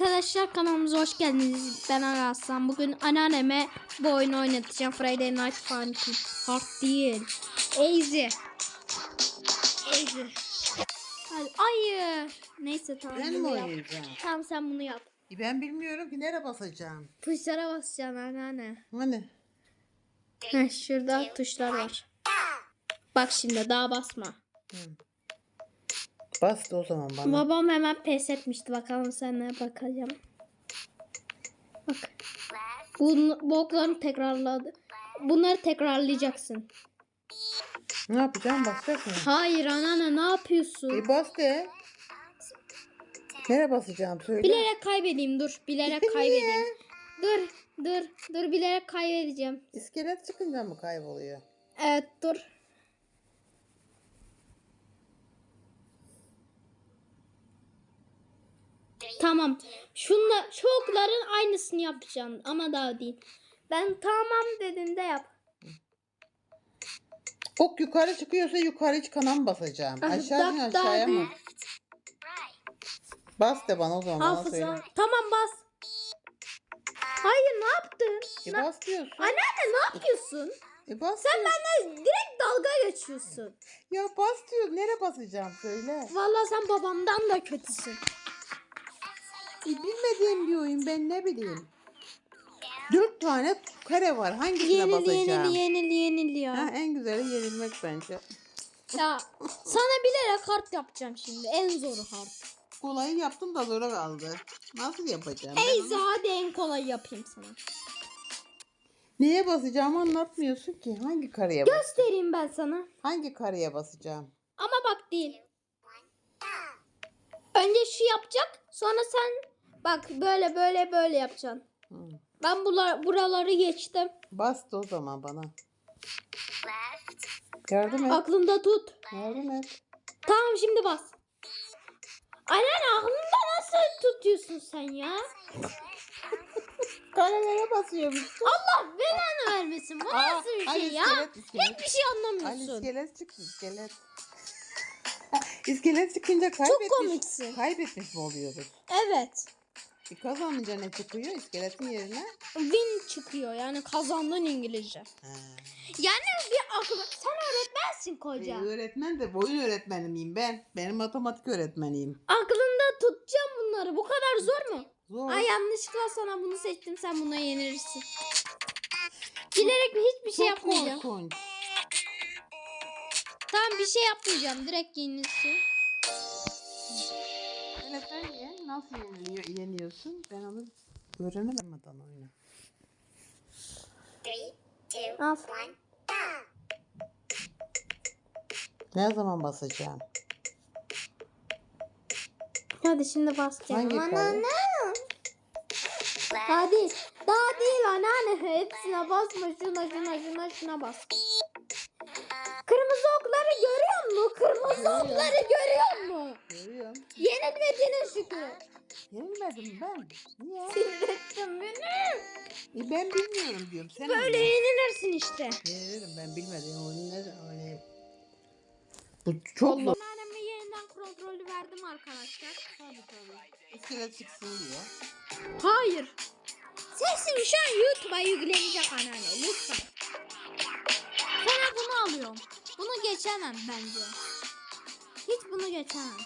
Arkadaşlar kanalımıza hoş geldiniz. Ben Araslan. Bugün anneanneme bu oyunu oynatacağım. Friday Night Funkin. Hard değil. Easy. Easy. Hayır. Neyse tamam. Ben mi oynayacağım? Tamam sen bunu yap. E Ben bilmiyorum ki nereye basacağım. Tuşlara basacaksın anneanne. Hani? Heh, şurada tuşlar var. Bak şimdi daha basma. Bastı o zaman bana. Babam hemen pes etmişti. Bakalım sen ne bakacağım. Bak. Bu blokları tekrarladı. Bunları tekrarlayacaksın. Ne yapacağım? Basacak mı? Hayır anneanne ne yapıyorsun? E bas de. Nereye basacağım söyle. Bilerek kaybedeyim dur. Bilerek kaybedeyim. Dur dur dur bilerek kaybedeceğim. İskelet çıkınca mı kayboluyor? Evet dur. Tamam. Şunla şu okların aynısını yapacağım ama daha değil. Ben tamam dediğinde yap. Ok yukarı çıkıyorsa yukarı çıkana mı basacağım? Ah, Aşağı mı daha aşağıya mı? Bas de bana o zaman bana söyle. Hafıza. Tamam bas. Hayır ne yaptın? E bas diyorsun. Anneanne ne yapıyorsun? E bas Sen diyorsun. benimle direkt dalga geçiyorsun. Ya bas diyor. Nereye basacağım söyle. Vallahi sen babamdan da kötüsün. Bilmediğim bir oyun ben ne bileyim. Dört tane kare var. Hangisine Yenil basacağım? yenil yenil yenil ya. Ha, en güzeli yenilmek bence. Ya sana bilerek kart yapacağım şimdi. En zoru kart. Kolayı yaptım da zora kaldı. Nasıl yapacağım? onu? hadi en kolay yapayım sana. Neye basacağımı anlatmıyorsun ki. Hangi kareye bas? Göstereyim ben sana. Hangi kareye basacağım? Ama bak değil. Önce şu yapacak. Sonra sen bak böyle böyle böyle yapacaksın. Hı. Ben buralar, buraları geçtim. Bastı o zaman bana. Yardım et. Aklında tut. Yardım et. Tamam şimdi bas. Anneanne aklında nasıl tutuyorsun sen ya? Karelere basıyormuş. Allah belanı vermesin. Bu Aa, nasıl bir ay, şey ya? iskelet, iskelet. Hiçbir şey Ali anlamıyorsun. iskelet çıktı iskelet. iskelet çıkınca kaybetmiş. komiksin. Kaybetmiş mi oluyoruz? Evet. E kazanınca ne çıkıyor iskeletin yerine? Win çıkıyor yani kazandın İngilizce. Ha. Yani bir akıl. Sen öğretmensin koca. E, öğretmen de boyun öğretmeni miyim ben? Benim matematik öğretmeniyim. Aklında tutacağım bunları. Bu kadar zor mu? Zor. Ay yanlışlıkla sana bunu seçtim. Sen buna yenilirsin. Bilerek hiçbir şey Çok yapmayacağım. korkunç. Tamam bir şey yapmayacağım. Direkt yenilsin. Sen ye. Nasıl yeniliyor, yeniyorsun? Ben onu öğrenemeden oyna. Al. Ne zaman basacağım? Hadi şimdi bas Hangi kare? Daha değil. Daha değil anneanne. Hepsine basma. Şuna şuna şuna şuna bas. Kırmızı okları görüyor musun? Okları görüyor musun? Görüyorum. Yenilmediğine şükür. Yenilmedim ben. Niye? Sinirlettin beni. E ben bilmiyorum diyorum. Sen Böyle yenilirsin işte. Yenilirim ben bilmediğim oyunu ne öyle. Bu çok zor. Anneanneme yeniden kontrolü verdim arkadaşlar. Tabii tabii. İskelet çıksın diye. Hayır. Sesin şu an YouTube'a yüklenecek anneanne lütfen. Sana bunu alıyorum. Bunu geçemem bence. Hiç bunu geçemem.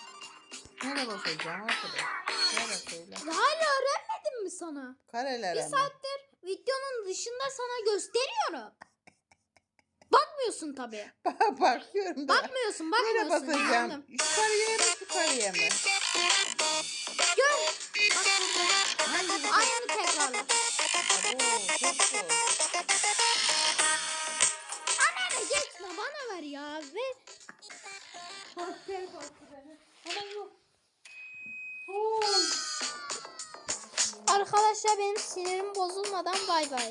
Nereye basacağım arkadaş? Nereye söyle. Ya hala öğrenmedim mi sana? Karelere Bir mi? saattir videonun dışında sana gösteriyorum. Bakmıyorsun tabii. Bakıyorum da. Bakmıyorsun, Nereye bakmıyorsun. basacağım? Gördüm. Şu kareye mi şu kareye mi? Gör. Bak burada. Aynı tekrarla. Oo, çok zor. Arkadaşlar benim sinirim bozulmadan bay bay.